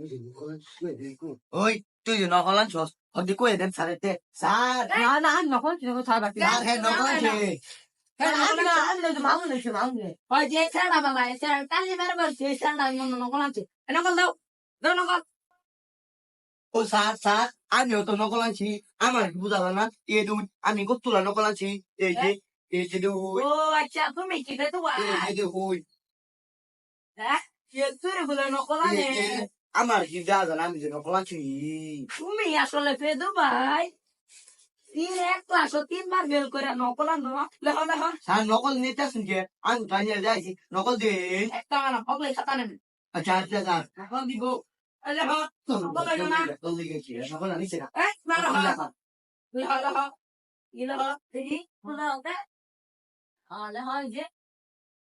Eh. ওই তুই যে নকল আনছস হদি কই দেন স্যার batin? স্যার হে নকল আছে Ano, ano, mamun siya, mamun. Hoy, je sana ba ba? Sana tali mer ber je sana mo no ko lanche. Ano ko daw? Daw no ko. ও স্যার স্যার আমিও তো নকল আনছি আমার কি বুঝালো না এই দুই আমি কতুলা নকল আনছি এই যে এই Oh, tu me kite এই এই. আমার কি জানা আমি যে নকল আনছি Umi আসলে ফে দুবাই। তিন এক ক্লাস তিন বার বেল করে নকল আনো। লেখো লেখো। স্যার নকল নিতে যে আমি জানিয়ে যাইছি নকল দে একটা না খাতা নেন আচ্ছা আচ্ছা স্যার নকল দিব। লেখো নকল লেখো না। নকল দিকে কি নকল আনিছে না। eh না লেখো। লেখো। লেখো লেখো। দেখি বলা ওকে। হ্যাঁ লেখো যে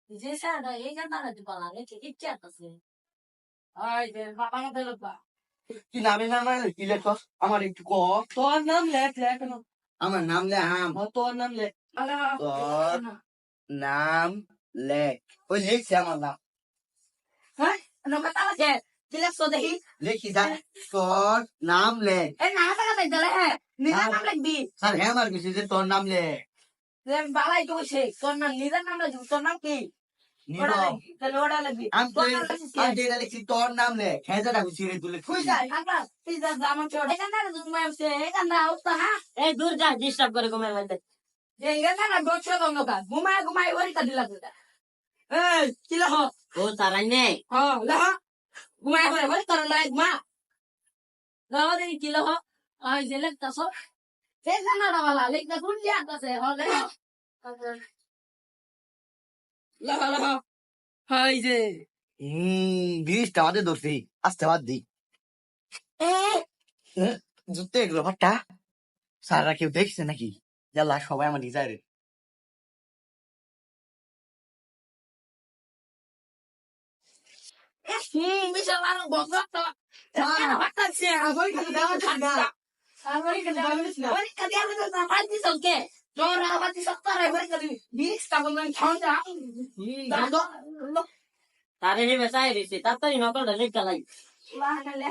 যে স্যারটা এই জানাটা দিবা লাগে ঠিক ইচ্ছা আছে কি নামে নাম কি লেখস? আমার একটু ক। তোর নাম লেখ লেখ আমার নাম লে আম। তোর নাম লেখ তোর নাম লেখ। ওই লিখছে আমার হ্যাঁ? আছে আমার কিছু বালাই তো নিজের তোর নাম কি? তোর নাম লিখছিস আমি যেটা লিখছি তোর নাম লেখ হ্যাঁ যেটা খুশি রে তুলে এই দূর যা ডিস্টার্ব করে ঘুমের মধ্যে ঘুমায় ঘুমায় ওরি কা দিলা এই কি লহ ও তারাই নেই হ্যাঁ লহ ঘুমায় ঘুমায় ওরি কর লাই ঘুমা লহ দেখি কি লহ আই যে লেখতাছ সে জানাটা বালা লেখতা কোন লিয়াতাছে হলে লহ লহ। হাই যে। হম বিশটা আমাদের ধরছি। আসতে বাদ দি জুতে এগুলো ভাট্টা স্যাররা কেউ দেখছে নাকি? জাল্লা সবাই আমার ডিজাইরে হুম তো তো তোর আবার দি সক্তা রে বিশ টা কোন ছাউটা তারে হে বেসাই দিছে তাড়াতাড়ি নকলটা লেখা লাগে লা লা লা